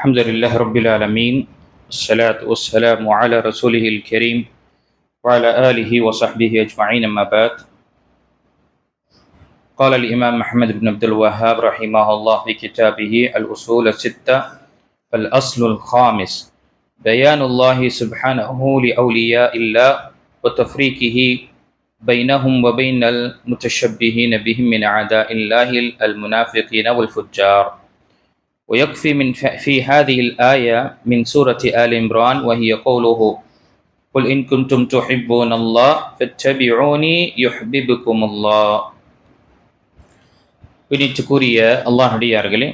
الحمد لله رب العالمين الصلاة والسلام على رسوله الكريم وعلى آله وصحبه أجمعين أما بعد. قال الإمام محمد بن عبد الوهاب رحمه الله في كتابه الأصول الستة الأصل الخامس بيان الله سبحانه لأولياء الله وتفريقه بينهم وبين المتشبهين بهم من أعداء الله المنافقين والفجار. ويكفي من ف- في هذه الآية من سورة آل عمران وهي قوله قل إن كنتم تحبون الله فاتبعوني يحببكم الله கூறிய அல்லாஹ் அடியார்களே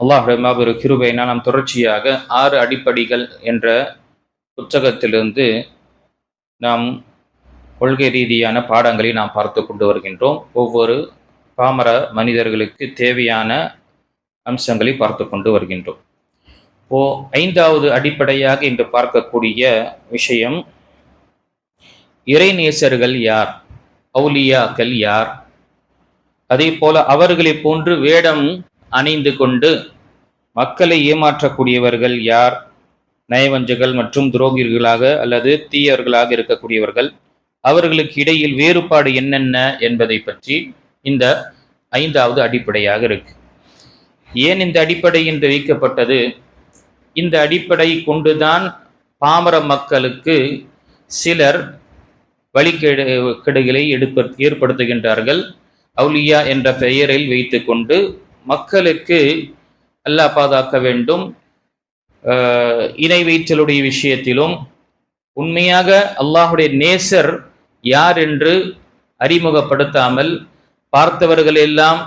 அல்லாஹுடைய மாபெரும் கிருபையினால் நாம் தொடர்ச்சியாக ஆறு அடிப்படைகள் என்ற புத்தகத்திலிருந்து நாம் கொள்கை ரீதியான பாடங்களை நாம் பார்த்து கொண்டு வருகின்றோம் ஒவ்வொரு பாமர மனிதர்களுக்கு தேவையான அம்சங்களை பார்த்து கொண்டு வருகின்றோம். இப்போ ஐந்தாவது அடிப்படையாக இன்று பார்க்கக்கூடிய விஷயம் இறைநேசர்கள் யார்? அவுலியாக்கள் யார்? அதே போல அவர்களை போன்று வேடம் அணிந்து கொண்டு மக்களை ஏமாற்றக்கூடியவர்கள் யார்? நயவஞ்சகள் மற்றும் துரோகிகளாக அல்லது தீயவர்களாக இருக்கக்கூடியவர்கள். அவர்களுக்கு இடையில் வேறுபாடு என்னென்ன என்பதை பற்றி இந்த ஐந்தாவது அடிப்படையாக இருக்கு. ஏன் இந்த அடிப்படை என்று வைக்கப்பட்டது? இந்த அடிப்படை கொண்டுதான் பாமர மக்களுக்கு சிலர் வழிகேடு கெடுகளை எடுப்ப ஏற்படுத்துகின்றார்கள். அவுலியா என்ற பெயரில் வைத்துக்கொண்டு மக்களுக்கு அல்லாஹ் பாதுகாக்க வேண்டும். இணை வைத்தலுடைய விஷயத்திலும் உண்மையாக அல்லாஹுடைய நேசர் யார் என்று அறிமுகப்படுத்தாமல் பார்த்தவர்கள் எல்லாம்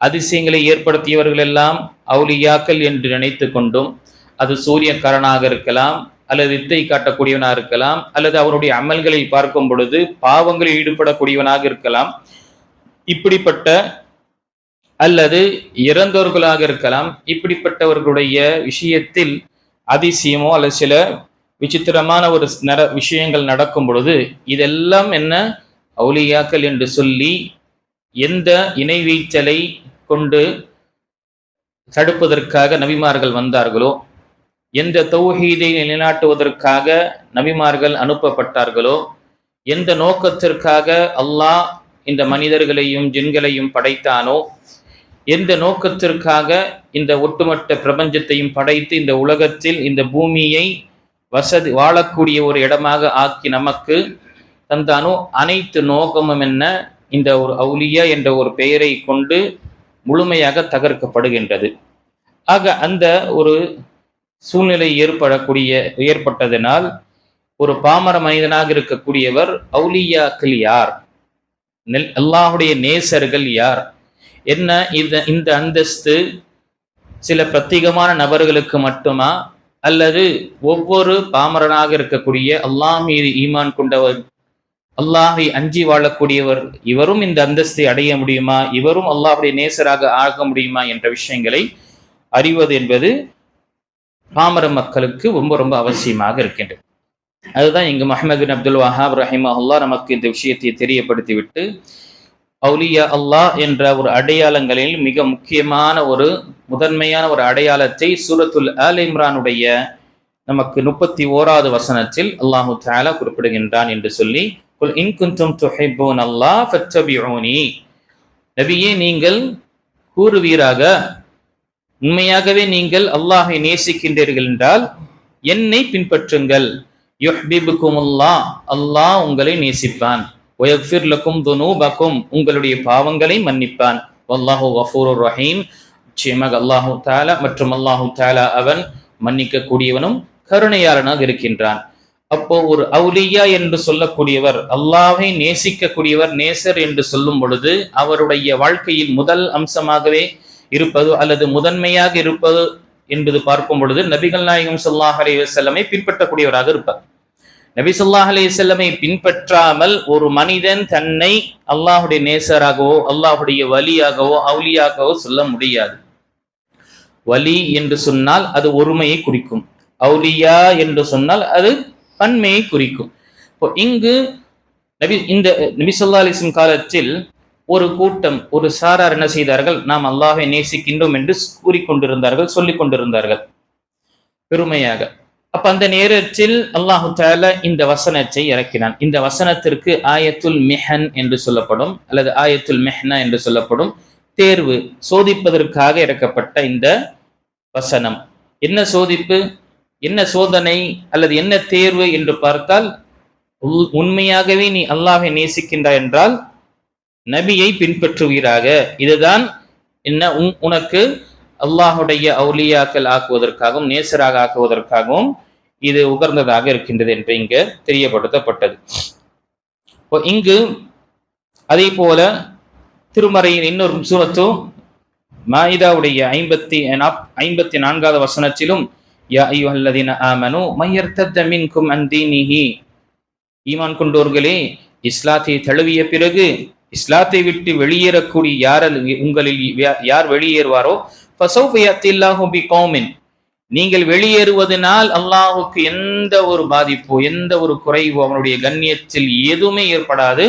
அதிசயங்களை ஏற்படுத்தியவர்கள் எல்லாம் அவுலியாக்கள் என்று நினைத்து கொண்டும் அது சூரியக்காரனாக இருக்கலாம் அல்லது வித்தை காட்டக்கூடியவனாக இருக்கலாம் அல்லது அவருடைய அமல்களை பார்க்கும் பொழுது பாவங்களில் ஈடுபடக்கூடியவனாக இருக்கலாம். இப்படிப்பட்ட அல்லது இறந்தவர்களாக இருக்கலாம். இப்படிப்பட்டவர்களுடைய விஷயத்தில் அதிசயமோ அல்லது சில விசித்திரமான ஒரு நட விஷயங்கள் நடக்கும் பொழுது இதெல்லாம் என்ன? அவுலியாக்கள் என்று சொல்லி எந்த இணை வீச்சலை கொண்டு தடுப்பதற்காக நபிமார்கள் வந்தார்களோ? எந்த தௌஹீதை நிலைநாட்டுவதற்காக நபிமார்கள் அனுப்பப்பட்டார்களோ? எந்த நோக்கத்திற்காக அல்லாஹ் இந்த மனிதர்களையும் ஜின்களையும் படைத்தானோ? எந்த நோக்கத்திற்காக இந்த ஒட்டுமொத்த பிரபஞ்சத்தையும் படைத்து இந்த உலகத்தில் இந்த பூமியை வசதி வாழக்கூடிய ஒரு இடமாக ஆக்கி நமக்கு தந்தானோ? அனைத்து நோக்கமும் என்ன? இந்த ஒரு அவுலியா என்ற ஒரு பெயரை கொண்டு முழுமையாக தகர்க்கப்படுகின்றது. ஆக அந்த ஒரு சூழ்நிலை ஏற்படக்கூடிய ஏற்பட்டதனால் ஒரு பாமர மனிதனாக இருக்கக்கூடியவர் அவுலியாக்கள் யார்? நெல் அல்லாஹுடைய நேசர்கள் யார்? என்ன இந்த இந்த அந்தஸ்து சில பிரத்யேகமான நபர்களுக்கு மட்டுமா? அல்லது ஒவ்வொரு பாமரனாக இருக்கக்கூடிய அல்லாஹ் மீது ஈமான் கொண்டவர் அல்லாஹை அஞ்சி வாழக்கூடியவர் இவரும் இந்த அந்தஸ்தை அடைய முடியுமா? இவரும் அல்லாஹுடைய நேசராக ஆக முடியுமா? என்ற விஷயங்களை அறிவது என்பது பாமர மக்களுக்கு ரொம்ப ரொம்ப அவசியமாக இருக்கின்றது. அதுதான் இங்கு மஹமது பின் அப்துல் வஹாப் ரஹிமஹுல்லா நமக்கு இந்த விஷயத்தை தெரியப்படுத்திவிட்டு அவுலியா அல்லாஹ் என்ற ஒரு அடையாளங்களில் மிக முக்கியமான ஒரு முதன்மையான ஒரு அடையாளத்தை சூரத்துல் அல் இம்ரானுடைய நமக்கு முப்பத்தி ஓராவது வசனத்தில் அல்லாஹு தாலா குறிப்பிடுகின்றான் என்று சொல்லி குல் இன் குந்தும் துஹிப்பூன் அல்லாஹ் ஃபத்தபிஊனி. நபியே நீங்கள் கூறுவீராக உண்மையாகவே நீங்கள் அல்லாஹை நேசிக்கின்றீர்கள் என்றால் என்னை பின்பற்றுங்கள். யுஹ்பிபுக்குமுல்லா அல்லாஹ் உங்களை நேசிப்பான். ஒய்ஃபிர்லக்கும் துனூபக்கும் உங்களுடைய பாவங்களை மன்னிப்பான். அல்லாஹு வஃபூர் ரஹீம். நிச்சயமாக அல்லாஹு தாலா மற்றும் அல்லாஹு தாலா அவன் மன்னிக்க கூடியவனும் கருணையாளனாக இருக்கின்றான். அப்போ ஒரு அவுலியா என்று சொல்லக்கூடியவர் அல்லாஹை நேசிக்கக்கூடியவர் நேசர் என்று சொல்லும் பொழுது அவருடைய வாழ்க்கையில் முதல் அம்சமாகவே இருப்பது அல்லது முதன்மையாக இருப்பது என்பது பார்க்கும் பொழுது நபிகள் நாயகம் சொல்லாஹ் அலி வல்லமை பின்பற்றக்கூடியவராக இருப்பார். நபி சொல்லாஹ் அலி பின்பற்றாமல் ஒரு மனிதன் தன்னை அல்லாஹுடைய நேசராகவோ அல்லாஹுடைய வலியாகவோ அவுலியாகவோ சொல்ல முடியாது. வலி என்று சொன்னால் அது ஒருமையை குறிக்கும். அவுலியா என்று சொன்னால் அது பன்மையை குறிக்கும். இப்போ இங்கு நபி இந்த நபி சொல்லா அலிஸ்லம் காலத்தில் ஒரு கூட்டம் ஒரு சாரார் என்ன செய்தார்கள்? நாம் அல்லாஹை நேசிக்கின்றோம் என்று கூறிக்கொண்டிருந்தார்கள் சொல்லிக் கொண்டிருந்தார்கள். பெருமையாக. அப்ப அந்த நேரத்தில் அல்லாஹு தால இந்த வசனத்தை இறக்கினான். இந்த வசனத்திற்கு ஆயத்துல் மெஹன் என்று சொல்லப்படும் அல்லது ஆயத்துல் மெஹ்னா என்று சொல்லப்படும் தேர்வு சோதிப்பதற்காக இறக்கப்பட்ட இந்த வசனம். என்ன சோதிப்பு? என்ன சோதனை அல்லது என்ன தேர்வு என்று பார்த்தால் உண்மையாகவே நீ அல்லாஹை நேசிக்கின்றாய் என்றால் நபியை பின்பற்றுவீராக. இதுதான் என்ன உன்- உனக்கு அல்லாஹுடைய அவுலியாக்கள் ஆக்குவதற்காகவும் நேசராக ஆக்குவதற்காகவும் இது உகர்ந்ததாக இருக்கின்றது என்று இங்கு தெரியப்படுத்தப்பட்டது. இப்போ இங்கு அதே போல திருமறையின் இன்னொரு சூரத்தும் மாயிதாவுடைய ஐம்பத்தி ஐம்பத்தி நான்காவது வசனத்திலும் யா ஐயுஹல்லதீன ஆமனு மையர்த்தத்த மின்கும் அன் தீனிஹி ஈமான் கொண்டோர்களே இஸ்லாத்தை தழுவிய பிறகு இஸ்லாத்தை விட்டு வெளியேறக்கூடிய யார் உங்களில் யார் வெளியேறுவாரோ ஃபசௌஃப யஅத்தில்லாஹு பிகௌமின் நீங்கள் வெளியேறுவதனால் அல்லாஹுக்கு எந்த ஒரு பாதிப்போ எந்த ஒரு குறைவோ அவனுடைய கண்ணியத்தில் எதுவுமே ஏற்படாது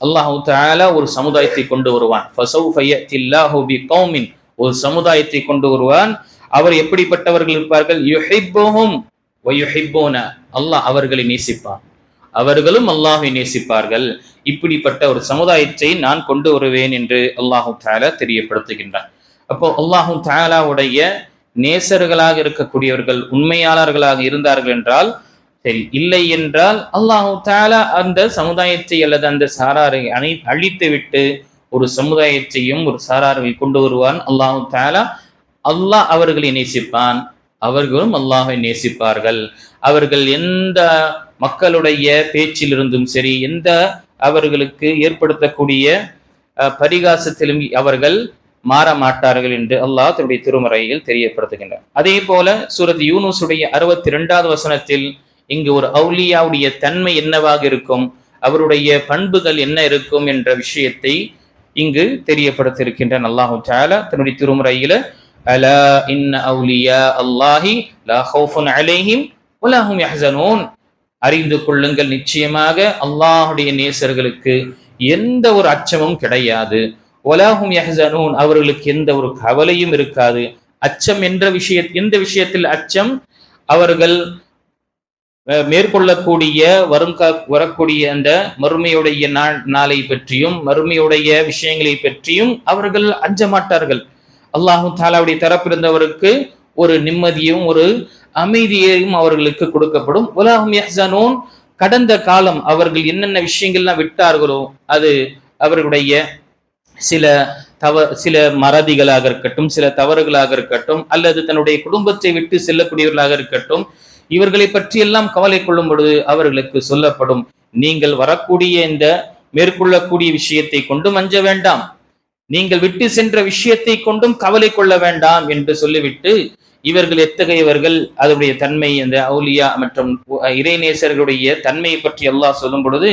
அல்லாஹு தாலா ஒரு சமுதாயத்தை கொண்டு வருவான் ஃபசௌஃப யஅத்தில்லாஹு பிகௌமின் ஒரு சமுதாயத்தை கொண்டு வருவான் அவர் எப்படிப்பட்டவர்கள் இருப்பார்கள்? யுஹிப்புஹும் ஒயுஹிப்போன அல்லாஹ் அவர்களை நேசிப்பார் அவர்களும் அல்லாஹை நேசிப்பார்கள். இப்படிப்பட்ட ஒரு சமுதாயத்தை நான் கொண்டு வருவேன் என்று அல்லாஹு தாலா தெரியப்படுத்துகின்றான். அப்போ அல்லாஹு தாலாவுடைய நேசர்களாக இருக்கக்கூடியவர்கள் உண்மையாளர்களாக இருந்தார்கள் என்றால் சரி இல்லை என்றால் அல்லாஹு தாலா அந்த சமுதாயத்தை அல்லது அந்த சாராரை அனை அழித்து விட்டு ஒரு சமுதாயத்தையும் ஒரு சாராரை கொண்டு வருவான் அல்லாஹு தாலா அல்லாஹ் அவர்களை நேசிப்பான். அவர்களும் அல்லாஹை நேசிப்பார்கள். அவர்கள் எந்த மக்களுடைய பேச்சிலிருந்தும் சரி எந்த அவர்களுக்கு ஏற்படுத்தக்கூடிய பரிகாசத்திலும் அவர்கள் மாற மாட்டார்கள் என்று அல்லாஹ் தன்னுடைய திருமறையில் தெரியப்படுத்துகின்றார் அதே போல சூரத் யூனுஸுடைய அறுபத்தி இரண்டாவது வசனத்தில் இங்கு ஒரு அவுலியாவுடைய தன்மை என்னவாக இருக்கும் அவருடைய பண்புகள் என்ன இருக்கும் என்ற விஷயத்தை இங்கு தெரியப்படுத்தியிருக்கின்றான். அல்லாஹு தாலா தன்னுடைய திருமுறையில அலா இன்ன அவுலியா அல்லாஹி லா ஹவுஃபுன் அலைஹிம் வலாஹும் யஹ்சனூன் அறிந்து கொள்ளுங்கள் நிச்சயமாக அல்லாஹுடைய நேசர்களுக்கு எந்த ஒரு அச்சமும் கிடையாது. ஒலாஹும் யஹசனூன் அவர்களுக்கு எந்த ஒரு கவலையும் இருக்காது. அச்சம் என்ற விஷய எந்த விஷயத்தில் அச்சம்? அவர்கள் அஹ், மேற்கொள்ளக்கூடிய வரும் வரக்கூடிய அந்த மறுமையுடைய நாள் நாளை பற்றியும் மறுமையுடைய விஷயங்களை பற்றியும் அவர்கள் அஞ்ச மாட்டார்கள். அல்லாஹு தாலாவுடைய தரப்பிருந்தவருக்கு ஒரு நிம்மதியும் ஒரு அமைதியையும் அவர்களுக்கு கொடுக்கப்படும். உலகம் யஹ்சனூன் கடந்த காலம் அவர்கள் என்னென்ன விஷயங்கள்லாம் விட்டார்களோ அது அவர்களுடைய சில தவ சில மறதிகளாக இருக்கட்டும் சில தவறுகளாக இருக்கட்டும் அல்லது தன்னுடைய குடும்பத்தை விட்டு செல்லக்கூடியவர்களாக இருக்கட்டும் இவர்களை பற்றி எல்லாம் கவலை கொள்ளும் பொழுது அவர்களுக்கு சொல்லப்படும். நீங்கள் வரக்கூடிய இந்த மேற்கொள்ளக்கூடிய விஷயத்தை கொண்டும் அஞ்ச வேண்டாம். நீங்கள் விட்டு சென்ற விஷயத்தை கொண்டும் கவலை கொள்ள வேண்டாம் என்று சொல்லிவிட்டு இவர்கள் எத்தகையவர்கள்? அதனுடைய தன்மை அந்த அவுலியா மற்றும் இறைநேசர்களுடைய தன்மையை பற்றி அல்லாஹ் சொல்லும் பொழுது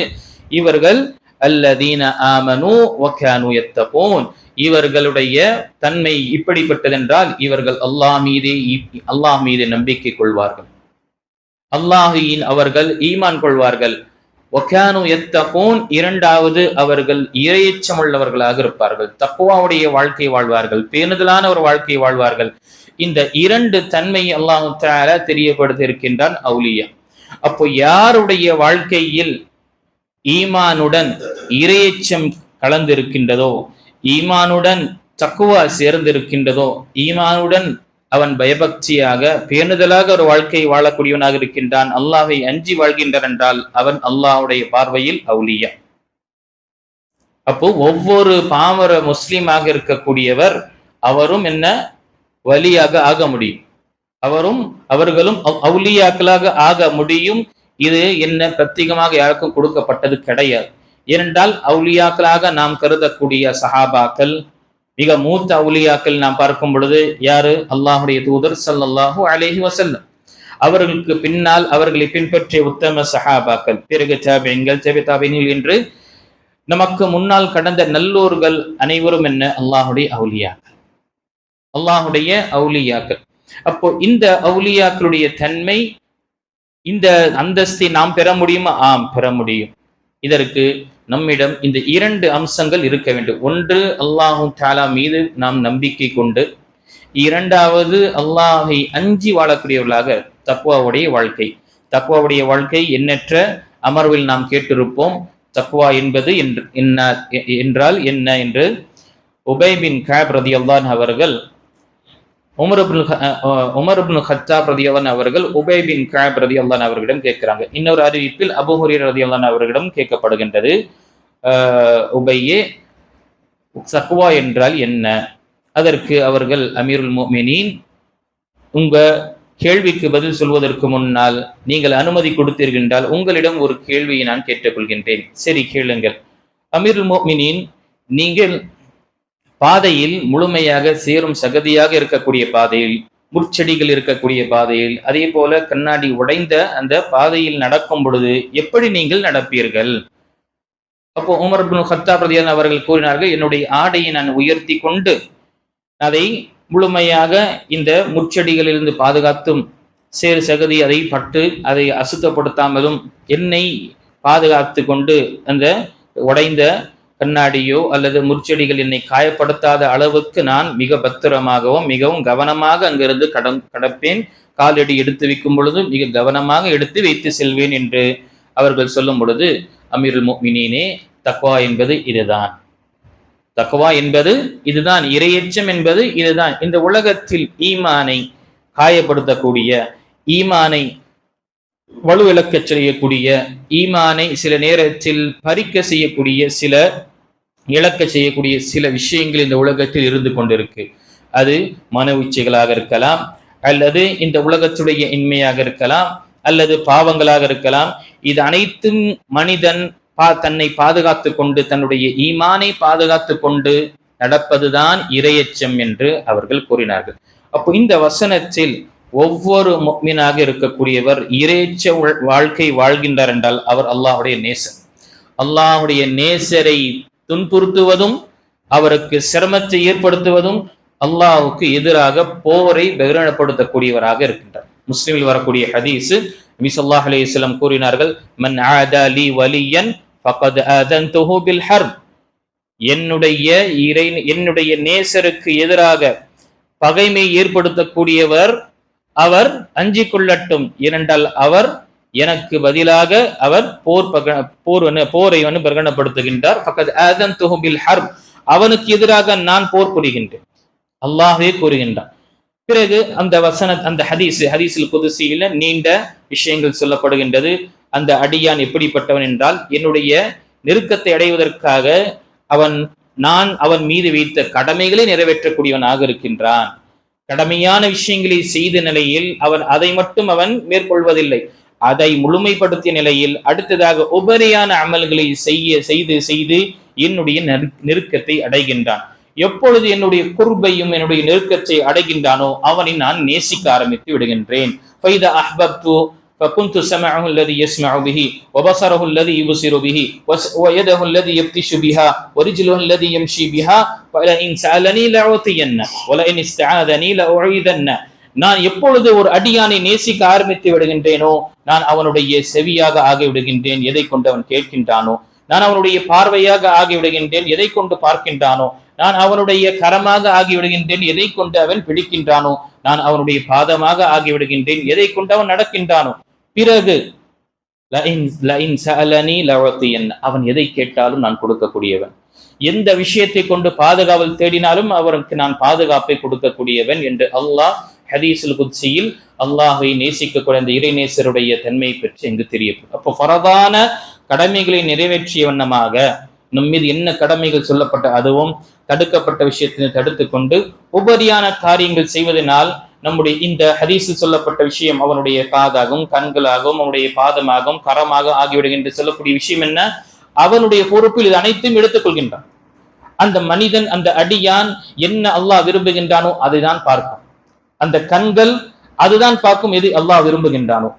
இவர்கள் அல்லதீன ஆமனு வக்கானு எத்தபோன் இவர்களுடைய தன்மை இப்படிப்பட்டதென்றால் இவர்கள் அல்லாஹ் மீதே அல்லாஹ் மீது நம்பிக்கை கொள்வார்கள். அல்லாஹியின் அவர்கள் ஈமான் கொள்வார்கள். ஒக்கானு எத்தகோன் இரண்டாவது அவர்கள் இரையச்சமுள்ளவர்களாக இருப்பார்கள். தப்புவாவுடைய வாழ்க்கை வாழ்வார்கள். பேணுதலான ஒரு வாழ்க்கை வாழ்வார்கள். இந்த இரண்டு தன்மை அல்லாஹு தாலா தெரியப்படுத்தி இருக்கின்றான் அவுலியா. அப்போ யாருடைய வாழ்க்கையில் ஈமானுடன் இரையச்சம் கலந்திருக்கின்றதோ ஈமானுடன் தக்குவா சேர்ந்திருக்கின்றதோ ஈமானுடன் அவன் பயபக்தியாக பேணுதலாக ஒரு வாழ்க்கை வாழக்கூடியவனாக இருக்கின்றான். அல்லாஹை அஞ்சி வாழ்கின்றான் என்றால் அவன் அல்லாஹுடைய பார்வையில் அவுலியா. அப்போ ஒவ்வொரு பாமர முஸ்லீமாக இருக்கக்கூடியவர் அவரும் என்ன? வலியாக ஆக முடியும். அவரும் அவர்களும் அவ்- அவுலியாக்களாக ஆக முடியும். இது என்ன? பிரத்யேகமாக யாருக்கும் கொடுக்கப்பட்டது கிடையாது. ஏனென்றால் அவுலியாக்களாக நாம் கருதக்கூடிய சஹாபாக்கள் மிக மூத்த அவுலியாக்கள் நாம் பார்க்கும் பொழுது யாரு அல்லாஹுடைய தூதர் சல்லாஹூ அலேஹி வசல்லம் அவர்களுக்கு பின்னால் அவர்களை பின்பற்றிய உத்தம சஹாபாக்கள் பிறகு தாபியங்கள் தபி தாபியங்கள் என்று நமக்கு முன்னால் கடந்த நல்லோர்கள் அனைவரும் என்ன அல்லாஹுடைய அவுலியாக்கள் அல்லாஹுடைய அவுலியாக்கள் அப்போ இந்த அவுலியாக்களுடைய தன்மை இந்த அந்தஸ்தை நாம் பெற முடியுமா ஆம் பெற முடியும் இதற்கு நம்மிடம் இந்த இரண்டு அம்சங்கள் இருக்க வேண்டும். ஒன்று அல்லாஹு தாலா மீது நாம் நம்பிக்கை கொண்டு இரண்டாவது அல்லாஹை அஞ்சி வாழக்கூடியவர்களாக தக்குவாவுடைய வாழ்க்கை. தக்குவாவுடைய வாழ்க்கை எண்ணற்ற அமர்வில் நாம் கேட்டிருப்போம். தக்குவா என்பது என்று என்ன என்றால் என்ன என்று உபைபின் கேப் காப் ரதியல்லான் அவர்கள் உமர் இப்னு ஹ- உமர் இப்னு ஹத்தாப் ரதியல்லான் அவர்கள் உபைபின் கேப் காப் ரதியல்லான் அவர்களிடம் கேட்கிறாங்க. இன்னொரு அறிவிப்பில் அபு ரதி ரதியல்லான் அவர்களிடம் கேட்கப்படுகின்றது. உபையே தக்வா என்றால் என்ன? அதற்கு அவர்கள் அமீருல் மோமினின் உங்க கேள்விக்கு பதில் சொல்வதற்கு முன்னால் நீங்கள் அனுமதி கொடுத்தீர்கள் உங்களிடம் ஒரு கேள்வியை நான் கேட்டுக்கொள்கின்றேன். சரி கேளுங்கள். அமீருல் மோமினின் நீங்கள் பாதையில் முழுமையாக சேரும் சகதியாக இருக்கக்கூடிய பாதையில் முற்செடிகள் இருக்கக்கூடிய பாதையில் அதே போல கண்ணாடி உடைந்த அந்த பாதையில் நடக்கும் பொழுது எப்படி நீங்கள் நடப்பீர்கள்? அப்போ உமர் பின் ஹத்தா ரலியல்லாஹு அவர்கள் கூறினார்கள் என்னுடைய ஆடையை நான் உயர்த்தி கொண்டு அதை முழுமையாக இந்த முற்செடிகளிலிருந்து பாதுகாத்தும் சேறு சகதி அதை பட்டு அதை அசுத்தப்படுத்தாமலும் என்னை பாதுகாத்து கொண்டு அந்த உடைந்த கண்ணாடியோ அல்லது முற்செடிகள் என்னை காயப்படுத்தாத அளவுக்கு நான் மிக பத்திரமாகவும் மிகவும் கவனமாக அங்கிருந்து கடம் கடப்பேன். காலடி எடுத்து வைக்கும் பொழுது மிக கவனமாக எடுத்து வைத்து செல்வேன் என்று அவர்கள் சொல்லும் பொழுது அமீருல் முஃமினீனே தக்வா என்பது இதுதான். தக்வா என்பது இதுதான் இரையச்சம் என்பது இதுதான். இந்த உலகத்தில் ஈமானை காயப்படுத்தக்கூடிய ஈமானை வலுவிழக்கச் செய்யக்கூடிய ஈமானை சில நேரத்தில் பறிக்க செய்யக்கூடிய சில இழக்க செய்யக்கூடிய சில விஷயங்கள் இந்த உலகத்தில் இருந்து கொண்டிருக்கு. அது மன உச்சைகளாக இருக்கலாம் அல்லது இந்த உலகத்துடைய இன்மையாக இருக்கலாம் அல்லது பாவங்களாக இருக்கலாம். இது அனைத்தும் மனிதன் பா தன்னை பாதுகாத்து கொண்டு தன்னுடைய ஈமானை பாதுகாத்து கொண்டு நடப்பதுதான் இரையச்சம் என்று அவர்கள் கூறினார்கள். அப்போ இந்த வசனத்தில் ஒவ்வொரு முக்மீனாக இருக்கக்கூடியவர் இரையச்ச உள்- வாழ்க்கை வாழ்கின்றார் என்றால் அவர் அல்லாஹுடைய நேசர். அல்லாஹ்வுடைய நேசரை துன்புறுத்துவதும் அவருக்கு சிரமத்தை ஏற்படுத்துவதும் அல்லாஹுக்கு எதிராக போரை பகிரணப்படுத்தக்கூடியவராக இருக்கின்றார். முஸ்லீமில் வரக்கூடிய ஹதீஸ் நபி ஸல்லல்லாஹு கூறினார்கள் மன் ஆதாலி வலியன் ஃபகத் அதன் பில் ஹர்ப் என்னுடைய இறை என்னுடைய நேசருக்கு எதிராக பகைமை ஏற்படுத்தக்கூடியவர் அவர் அஞ்சிக் கொள்ளட்டும் ஏனென்றால் அவர் எனக்கு பதிலாக அவர் போர் பக போர் போரை வந்து பிரகடனப்படுத்துகின்றார். பக்கத் அதன் தொகுபில் ஹர்ப் அவனுக்கு எதிராக நான் போர் புரிகின்றேன். அல்லாஹே கூறுகின்றான். பிறகு அந்த வசன அந்த ஹதீஸ் ஹதீஸில் குதிசியில நீண்ட விஷயங்கள் சொல்லப்படுகின்றது. அந்த அடியான் எப்படிப்பட்டவன் என்றால் என்னுடைய நெருக்கத்தை அடைவதற்காக அவன் நான் அவன் மீது வைத்த கடமைகளை நிறைவேற்றக்கூடியவனாக இருக்கின்றான். கடமையான விஷயங்களை செய்த நிலையில் அவன் அதை மட்டும் அவன் மேற்கொள்வதில்லை. அதை முழுமைப்படுத்திய நிலையில் அடுத்ததாக உபரியான அமல்களை செய்ய செய்து செய்து என்னுடைய நெருக்கத்தை அடைகின்றான். எப்பொழுது என்னுடைய குர்பையும் என்னுடைய நெருக்கத்தை அடைகின்றானோ அவனை நான் நேசிக்க ஆரம்பித்து விடுகின்றேன் فإذا أحببت فكنت سمعه الذي يسمع به وبصره الذي يبصر به وس- ويده الذي يبطش بها ورجله الذي يمشي بها ولئن سألني لأعطينه ولئن استعاذني لأعيذنه நான் எப்பொழுது ஒரு அடியானை நேசிக்க ஆரம்பித்து விடுகின்றேனோ நான் அவனுடைய செவியாக ஆகி விடுகின்றேன் எதை கொண்டு அவன் கேட்கின்றானோ நான் அவனுடைய பார்வையாக ஆகி விடுகின்றேன் எதை கொண்டு பார்க்கின்றானோ நான் அவனுடைய கரமாக ஆகிவிடுகின்றேன். எதை கொண்டு அவன் பிடிக்கின்றானோ? நான் அவனுடைய பாதமாக ஆகிவிடுகின்றேன். எதை கொண்டு அவன் நடக்கின்றானோ? பிறகு அவன் எதை கேட்டாலும் நான் கொடுக்கக்கூடியவன். எந்த விஷயத்தை கொண்டு பாதுகாவல் தேடினாலும் அவருக்கு நான் பாதுகாப்பை கொடுக்கக்கூடியவன் என்று அல்லாஹ் ஹதீஸுல் குத்சியில் அல்லாஹை நேசிக்கக்கூடிய அந்த இறைநேசருடைய தன்மையை பற்றி எங்கு தெரியப்படும். அப்போ பரதான கடமைகளை நிறைவேற்றிய வண்ணமாக நம் மீது என்ன கடமைகள் சொல்லப்பட்ட அதுவும் தடுக்கப்பட்ட விஷயத்தினை தடுத்து கொண்டு உபரியான காரியங்கள் செய்வதனால் நம்முடைய இந்த ஹதீஸில் சொல்லப்பட்ட விஷயம் அவனுடைய காதாகவும் கண்களாகவும் அவனுடைய பாதமாகவும் கரமாக ஆகிவிடும் என்று சொல்லக்கூடிய விஷயம் என்ன? அவனுடைய பொறுப்பில் இது அனைத்தும் எடுத்துக்கொள்கின்றான். அந்த மனிதன் அந்த அடியான் என்ன அல்லாஹ் விரும்புகின்றானோ அதைதான் பார்க்கும் அந்த கண்கள் அதுதான் பார்க்கும் எது அல்லாஹ் விரும்புகின்றானோ.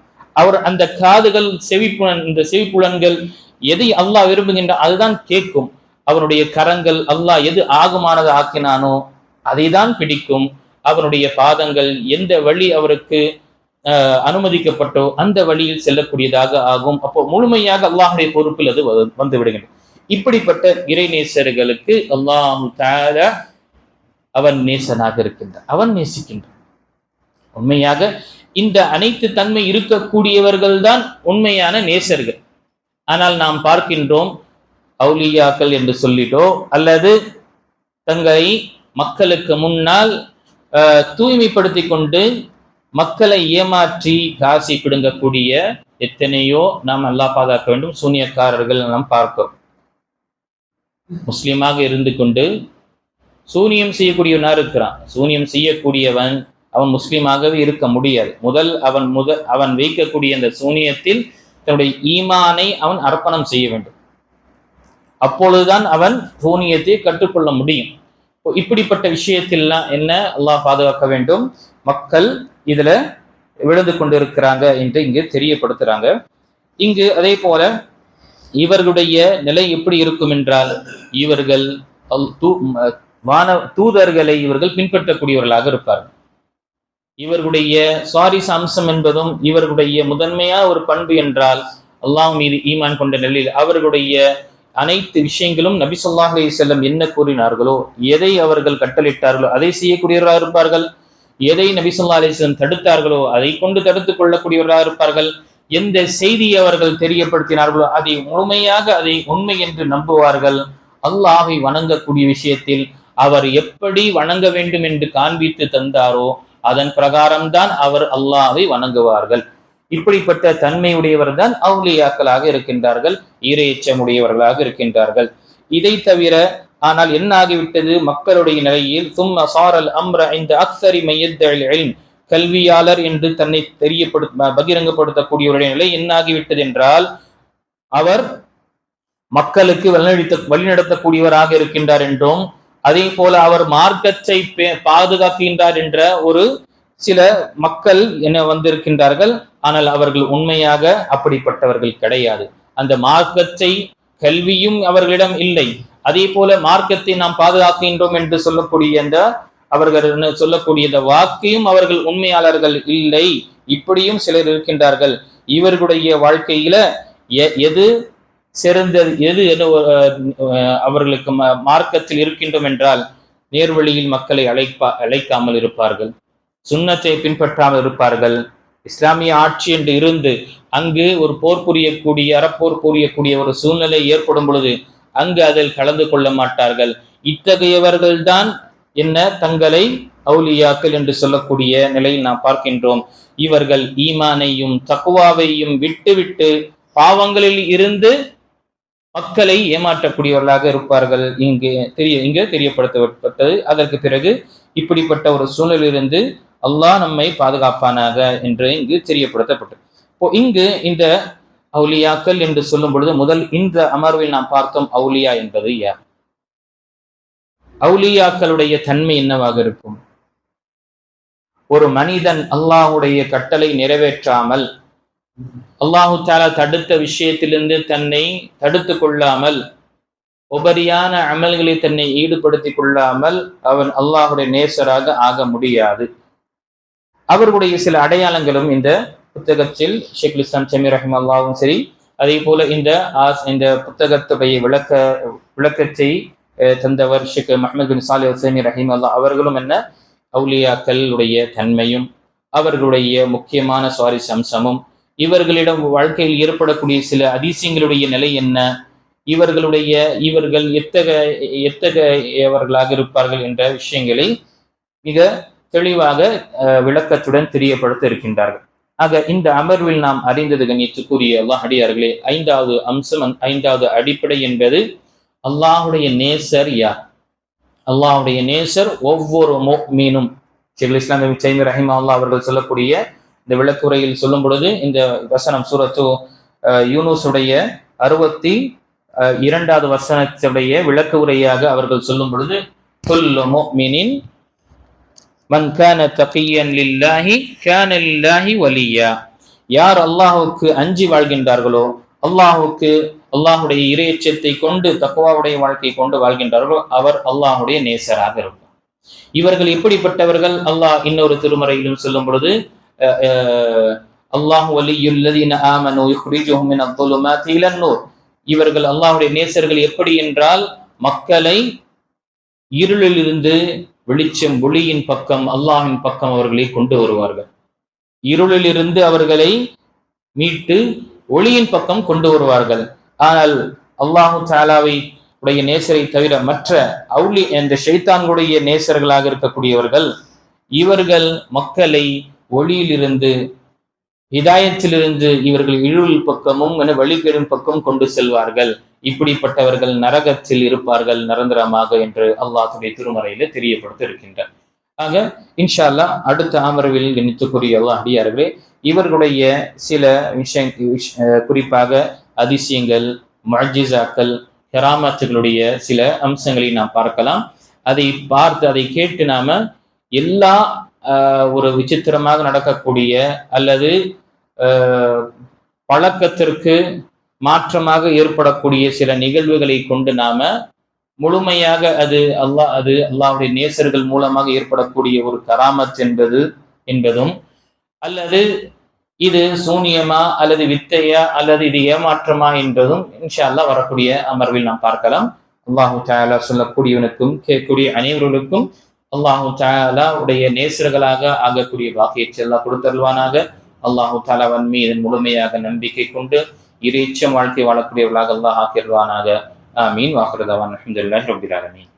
அவர் அந்த காதுகள் செவிப்புலன் இந்த செவிப்புலன்கள் எதை அல்லாஹ் விரும்புகின்றான் அதுதான் கேட்கும். அவனுடைய கரங்கள் அல்லாஹ் எது ஆகுமானது ஆக்கினானோ அதை தான் பிடிக்கும். அவனுடைய பாதங்கள் எந்த வழி அவருக்கு அனுமதிக்கப்பட்டோ அந்த வழியில் செல்லக்கூடியதாக ஆகும். அப்போ முழுமையாக அல்லாஹுடைய பொறுப்பில் அது வந்து- விடுகிறது. இப்படிப்பட்ட இறைநேசர்களுக்கு அல்லாஹு தார அவன் நேசனாக இருக்கின்றான். அவன் நேசிக்கின்றான். உண்மையாக இந்த அனைத்து தன்மை இருக்கக்கூடியவர்கள் தான் உண்மையான நேசர்கள். ஆனால் நாம் பார்க்கின்றோம் அவுலியாக்கள் என்று சொல்லிட்டோ அல்லது தங்களை மக்களுக்கு முன்னால் தூய்மைப்படுத்தி தூய்மைப்படுத்திக் கொண்டு மக்களை ஏமாற்றி காசி பிடுங்கக்கூடிய எத்தனையோ நாம் நல்லா பாதுகாக்க வேண்டும். சூனியக்காரர்கள் நாம் பார்க்கிறோம். முஸ்லீமாக இருந்து கொண்டு சூனியம் செய்யக்கூடியவனா இருக்கிறான். சூனியம் செய்யக்கூடியவன் அவன் முஸ்லீமாகவே இருக்க முடியாது. முதல் அவன் முத அவன் வைக்கக்கூடிய அந்த சூனியத்தில் தன்னுடைய ஈமானை அவன் அர்ப்பணம் செய்ய வேண்டும். அப்பொழுதுதான் அவன் தோனியத்தை கற்றுக்கொள்ள முடியும். இப்படிப்பட்ட விஷயத்தில்லாம் என்ன அல்லாஹ் பாதுகாக்க வேண்டும்? மக்கள் இதுல விழுந்து கொண்டிருக்கிறாங்க என்று இங்கு தெரியப்படுத்துறாங்க. இங்கு அதே போல இவர்களுடைய நிலை எப்படி இருக்கும் என்றால் இவர்கள் தூ- வான தூதர்களை இவர்கள் பின்பற்றக்கூடியவர்களாக இருப்பார்கள். இவர்களுடைய சுவாரிச அம்சம் என்பதும் இவர்களுடைய முதன்மையா ஒரு பண்பு என்றால் அல்லாஹ் மீது ஈமான் கொண்ட நிலையில் அவர்களுடைய அனைத்து விஷயங்களும் நபி சொல்லாஹ் அலைஹி என்ன கூறினார்களோ எதை அவர்கள் கட்டளிட்டார்களோ அதை செய்யக்கூடியவர்களாக இருப்பார்கள். எதை நபி சொல்லா அலிஸ்லம் தடுத்தார்களோ அதை கொண்டு தடுத்துக் கொள்ளக்கூடியவர்களாக இருப்பார்கள். எந்த செய்தியை அவர்கள் தெரியப்படுத்தினார்களோ அதை முழுமையாக அதை உண்மை என்று நம்புவார்கள். அல்லாஹை வணங்கக்கூடிய விஷயத்தில் அவர் எப்படி வணங்க வேண்டும் என்று காண்பித்து தந்தாரோ அதன் பிரகாரம்தான் அவர் அல்லாஹை வணங்குவார்கள். இப்படிப்பட்ட தன்மையுடையவர் தான் அவுலியாக்களாக இருக்கின்றார்கள் ஈரையச்சமுடையவர்களாக இருக்கின்றார்கள். இதை தவிர ஆனால் என்ன ஆகிவிட்டது மக்களுடைய நிலையில் சும்ம சாரல் அம்ர இந்த அக்சரி மையத்தழின் கல்வியாளர் என்று தன்னை தெரியப்படுத்த பகிரங்கப்படுத்தக்கூடியவருடைய நிலை என்ன ஆகிவிட்டது என்றால் அவர் மக்களுக்கு வழிநடத்த வழிநடத்தக்கூடியவராக இருக்கின்றார் என்றும் அதே போல அவர் மார்க்கத்தை பாதுகாக்கின்றார் என்ற ஒரு சில மக்கள் என்ன வந்திருக்கின்றார்கள்? ஆனால் அவர்கள் உண்மையாக அப்படிப்பட்டவர்கள் கிடையாது. அந்த மார்க்கத்தை கல்வியும் அவர்களிடம் இல்லை. அதே போல மார்க்கத்தை நாம் பாதுகாக்கின்றோம் என்று சொல்லக்கூடிய அந்த அவர்கள் சொல்லக்கூடிய இந்த வாக்கையும் அவர்கள் உண்மையாளர்கள் இல்லை. இப்படியும் சிலர் இருக்கின்றார்கள். இவர்களுடைய வாழ்க்கையில எ- எது சிறந்தது எது எது அஹ், அவர்களுக்கு ம- மார்க்கத்தில் இருக்கின்றோம் என்றால் நேர்வழியில் மக்களை அழைப்பா அழைக்காமல் இருப்பார்கள். சுண்ணத்தை பின்பற்றாமல் இருப்பார்கள். இஸ்லாமிய ஆட்சி என்று இருந்து அங்கு ஒரு போர் புரியக்கூடிய அறப்போர் புரியக்கூடிய ஒரு சூழ்நிலை ஏற்படும் பொழுது அங்கு அதில் கலந்து கொள்ள மாட்டார்கள். இத்தகையவர்கள்தான் என்ன தங்களை அவுலியாக்கள் என்று சொல்லக்கூடிய நிலையில் நாம் பார்க்கின்றோம். இவர்கள் ஈமானையும் தக்குவாவையும் விட்டுவிட்டு பாவங்களில் இருந்து மக்களை ஏமாற்றக்கூடியவர்களாக இருப்பார்கள். இங்கு தெரிய இங்கு தெரியப்படுத்தப்பட்டது. அதற்கு பிறகு இப்படிப்பட்ட ஒரு சூழலிலிருந்து அல்லாஹ் நம்மை பாதுகாப்பானாக என்று இங்கு தெரியப்படுத்தப்பட்டது. இப்போ இங்கு இந்த அவுலியாக்கள் என்று சொல்லும் பொழுது முதல் இந்த அமர்வில் நாம் பார்த்தோம் அவுலியா என்பது யார்? அவுலியாக்களுடைய தன்மை என்னவாக இருக்கும்? ஒரு மனிதன் அல்லாஹுடைய கட்டளை நிறைவேற்றாமல் அல்லாஹு தாலா தடுத்த விஷயத்திலிருந்து தன்னை தடுத்து கொள்ளாமல் உபரியான அமல்களை தன்னை ஈடுபடுத்திக் கொள்ளாமல் அவன் அல்லாஹுடைய நேசராக ஆக முடியாது. அவர்களுடைய சில அடையாளங்களும் இந்த புத்தகத்தில் ஷேக் இஸ்லாம் செமி ரஹிம் அல்லாவும் சரி அதே போல இந்த ஆஸ் இந்த புத்தகத்துடைய விளக்க விளக்கத்தை தந்தவர் ஷேக் மஹமது பின் சாலி ஹுசேமி ரஹிம் அல்லா அவர்களும் என்ன? அவுலியாக்களுடைய தன்மையும் அவர்களுடைய முக்கியமான சுவாரஸ் அம்சமும் இவர்களிடம் வாழ்க்கையில் ஏற்படக்கூடிய சில அதிசயங்களுடைய நிலை என்ன? இவர்களுடைய இவர்கள் எத்தக எத்தகையவர்களாக இருப்பார்கள் என்ற விஷயங்களை மிக தெளிவாக விளக்கத்துடன் தெரியப்படுத்த இருக்கின்றார்கள் ஆக இந்த அமர்வில் நாம் அறிந்தது கண்ணியத்துக்குரிய அல்லாஹ் அடியார்களே ஐந்தாவது அம்சம் ஐந்தாவது அடிப்படை என்பது அல்லாஹுடைய நேசர் யார்? அல்லாஹுடைய நேசர் ஒவ்வொரு மீனும் ஷேகுல் இஸ்லாம் சைமி ரஹிமா அல்லாஹ் அவர்கள் சொல்லக்கூடிய இந்த விளக்குரையில் சொல்லும் பொழுது இந்த வசனம் சூரத்து அஹ், யூனூஸுடைய அறுபத்தி இரண்டாவது வசனத்துடைய விளக்கு உரையாக அவர்கள் சொல்லும் பொழுது மீனின் மன் கான தகியன் லில்லாஹி கான லில்லாஹி வலியா யார் அல்லாஹுக்கு அஞ்சி வாழ்கின்றார்களோ அல்லாஹுக்கு அல்லாஹுடைய இறையச்சத்தை கொண்டு தக்குவாவுடைய வாழ்க்கை கொண்டு வாழ்கின்றார்களோ அவர் அல்லாஹ்வுடைய நேசராக இருக்கும். இவர்கள் எப்படிப்பட்டவர்கள்? அல்லாஹ் இன்னொரு திருமறையிலும் சொல்லும் பொழுது அஹ், அஹ், அல்லாஹ் வலியுல்லதீன ஆமனு யுஹ்ரிஜுஹும் மின ظுலுமாத்தி இலன் இவர்கள் அல்லாஹ்வுடைய நேசர்கள் எப்படி என்றால் மக்களை இருளிலிருந்து வெளிச்சம் ஒளியின் பக்கம் அல்லாஹின் பக்கம் அவர்களை கொண்டு வருவார்கள். இருளிலிருந்து அவர்களை மீட்டு ஒளியின் பக்கம் கொண்டு வருவார்கள். ஆனால் அல்லாஹு தாலாவை உடைய நேசரை தவிர மற்ற அவுளி என்ற ஷைத்தான்களுடைய நேசர்களாக இருக்கக்கூடியவர்கள் இவர்கள் மக்களை ஒளியிலிருந்து இதாயத்திலிருந்து இவர்கள் இருள் பக்கமும் என வழிகெடும் பக்கம் கொண்டு செல்வார்கள். இப்படிப்பட்டவர்கள் நரகத்தில் இருப்பார்கள் நிரந்தரமாக என்று அல்லாஹுடைய திருமறையில தெரியப்படுத்த இருக்கின்றார் ஆக இன்ஷா அல்லாஹ் அடுத்த அமர்வில் நினைத்துக்குரிய அல்லாஹ் அடியார்களே இவர்களுடைய சில விஷய குறிப்பாக அதிசயங்கள் மஜிசாக்கள் கராமத்துகளுடைய சில அம்சங்களை நாம் பார்க்கலாம். அதை பார்த்து அதை கேட்டு நாம எல்லா ஒரு விசித்திரமாக நடக்கக்கூடிய அல்லது பழக்கத்திற்கு மாற்றமாக ஏற்படக்கூடிய சில நிகழ்வுகளை கொண்டு நாம முழுமையாக அது அல்லாஹ் அது அல்லாஹ்வுடைய நேசர்கள் மூலமாக ஏற்படக்கூடிய ஒரு கராமத் என்பது என்பதும் அல்லது இது சூனியமா அல்லது வித்தையா அல்லது இது ஏமாற்றமா என்பதும் இன்ஷா அல்லாஹ் வரக்கூடிய அமர்வில் நாம் பார்க்கலாம். அல்லாஹு தாலா சொல்லக்கூடியவனுக்கும் கேட்கக்கூடிய அனைவர்களுக்கும் அல்லாஹு தாலா உடைய நேசர்களாக ஆகக்கூடிய பாக்கியத்தை எல்லாம் கொடுத்தருவானாக அல்லாஹு தாலாவன் மீது முழுமையாக நம்பிக்கை கொண்டு இரு இச்சம் வாழ்க்கை வாழக்கூடியவர்களாக அல்லாஹ் ஆக்கிடுவானாக மீன் வாக்குறதவான் அஹமதுல்லாஹி ரபில் ஆலமீன்.